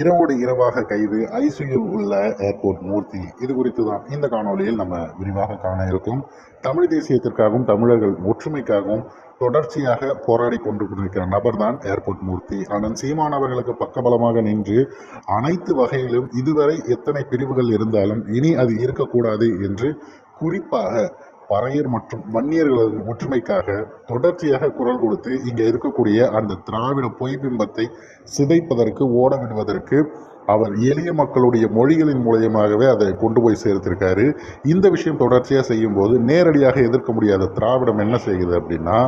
இரவோடு இரவாக கைது ஐசியூ உள்ள ஏர்போர்ட் மூர்த்தி. இது குறித்து தான் இந்த காணொளியில் நம்ம விரிவாக காண இருக்கும். தமிழ் தேசியத்திற்காகவும் தமிழர்கள் ஒற்றுமைக்காகவும் தொடர்ச்சியாக போராடி கொண்டு கொண்டிருக்கிற நபர் தான் ஏர்போர்ட் மூர்த்தி. ஆனால் சீமான் அவர்களுக்கு பக்கபலமாக நின்று அனைத்து வகையிலும் இதுவரை எத்தனை பிரிவுகள் இருந்தாலும் இனி அது இருக்கக்கூடாது என்று குறிப்பாக பறையர் மற்றும் வன்னியர்களது ஒற்றுமைக்காக தொடர்ச்சியாக குரல் கொடுத்து இங்கே இருக்கக்கூடிய அந்த திராவிட பொய் பிம்பத்தை சிதைப்பதற்கு ஓடவிடுவதற்கு அவர் எளிய மக்களுடைய மொழிகளின் மூலியமாகவே அதை கொண்டு போய் சேர்த்திருக்காரு. இந்த விஷயம் தொடர்ச்சியாக செய்யும்போது நேரடியாக எதிர்க்க முடியாத திராவிடம் என்ன செய்யுது அப்படின்னா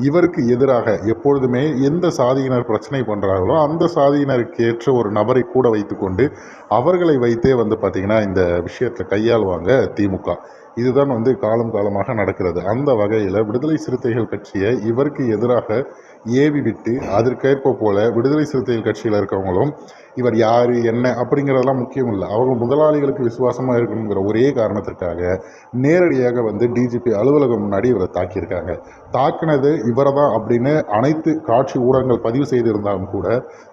இவருக்கு எதிராக எப்பொழுதுமே எந்த சாதியினர் பிரச்சனை பண்ணுறாங்களோ அந்த சாதியினருக்கு ஏற்ற ஒரு நபரை கூட வைத்துக்கொண்டு அவர்களை வைத்தே வந்து பார்த்திங்கன்னா இந்த விஷயத்தை கையாளுவாங்க திமுக இதுதான் வந்து காலம் காலமாக நடக்கிறது. அந்த வகையில் விடுதலை சிறுத்தைகள் கட்சியை இவருக்கு எதிராக ஏவி விட்டு அதற்கேற்ப போல விடுதலை சிறுத்தைகள் கட்சியில் இருக்கவங்களும் இவர் யார் என்ன அப்படிங்கிறதெல்லாம் முக்கியம் இல்லை. அவங்க முதலாளிகளுக்கு விசுவாசமாக இருக்கணுங்கிற ஒரே காரணத்திற்காக நேரடியாக வந்து டிஜிபி அலுவலகம் முன்னாடி இவரை தாக்கியிருக்காங்க. தாக்கினது இவரை தான் அப்படின்னு அனைத்து காட்சி ஊடகங்கள் பதிவு செய்திருந்தாலும் கூட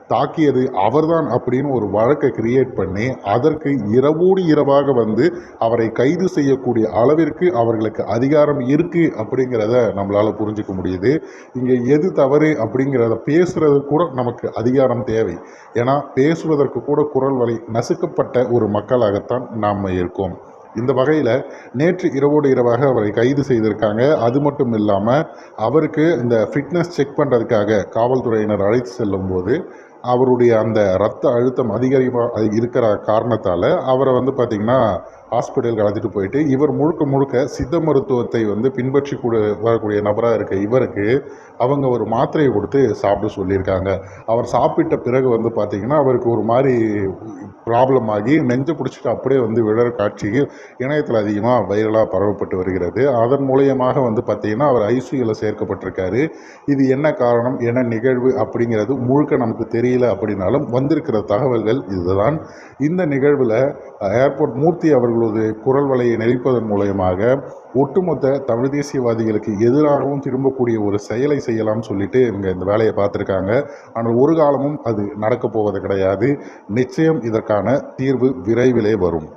தாக்கியது அவர்தான் அப்படின்னு ஒரு வழக்கை கிரியேட் பண்ணி அதற்கு இரவோடு இரவாக வந்து அவரை கைது செய்யக்கூடிய அளவிற்கு அவர்களுக்கு அதிகாரம் இருக்குது அப்படிங்கிறத நம்மளால் புரிஞ்சுக்க முடியுது. இங்கே எது தவறு அப்படிங்கிறத பேசுகிறது கூட நமக்கு அதிகாரம் தேவை. ஏன்னா பேசுவதற்கு கூட குரல் வலை நசுக்கப்பட்ட ஒரு மக்களாகத்தான் நாம் இருக்கோம். இந்த வகையில் நேற்று இரவோடு இரவாக அவரை கைது செய்திருக்காங்க. அது மட்டும் இல்லாமல் அவருக்கு இந்த ஃபிட்னஸ் செக் பண்ணுறதுக்காக காவல்துறையினர் அழைத்து செல்லும்போது அவருடைய அந்த ரத்த அழுத்தம் அதிகரிமாக இருக்கிற காரணத்தால் அவரை வந்து பார்த்திங்கன்னா ஹாஸ்பிட்டலுக்கு அழைச்சிட்டு போயிட்டு இவர் முழுக்க முழுக்க சித்த மருத்துவத்தை வந்து பின்பற்றி கூட வரக்கூடிய நபராக இருக்க இவருக்கு அவங்க ஒரு மாத்திரையை கொடுத்து சாப்பிட சொல்லியிருக்காங்க. அவர் சாப்பிட்ட பிறகு வந்து பார்த்திங்கன்னா அவருக்கு ஒரு மாதிரி ப்ராப்ளம் ஆகி நெஞ்சு பிடிச்சிட்டு அப்படியே வந்து விழற காட்சி இணையத்தில் அதிகமாக வைரலாக பரவப்பட்டு வருகிறது. அதன் மூலியமாக வந்து பார்த்திங்கன்னா அவர் ஐசியூவில் சேர்க்கப்பட்டிருக்காரு. இது என்ன காரணம்? என்ன நிகழ்வு? அப்படிங்கிறது முழுக்க நமக்கு தெரியல அப்படின்னாலும் வந்திருக்கிற தகவல்கள் இதுதான். இந்த நிகழ்வில் ஏர்போர்ட் மூர்த்தி அவர்களது குரல் வலையை நெளிப்பதன் மூலயமாக ஒட்டுமொத்த தமிழ் தேசியவாதிகளுக்கு எதிராகவும் திரும்பக்கூடிய ஒரு செயலை செய்யலாம்னு சொல்லிட்டு இவங்க இந்த வேலையை பார்த்துருக்காங்க. ஆனால் ஒரு காலமும் அது நடக்கப் போவது கிடையாது. நிச்சயம் இதற்காக இதற்கான தீர்வு விரைவிலே வரும்.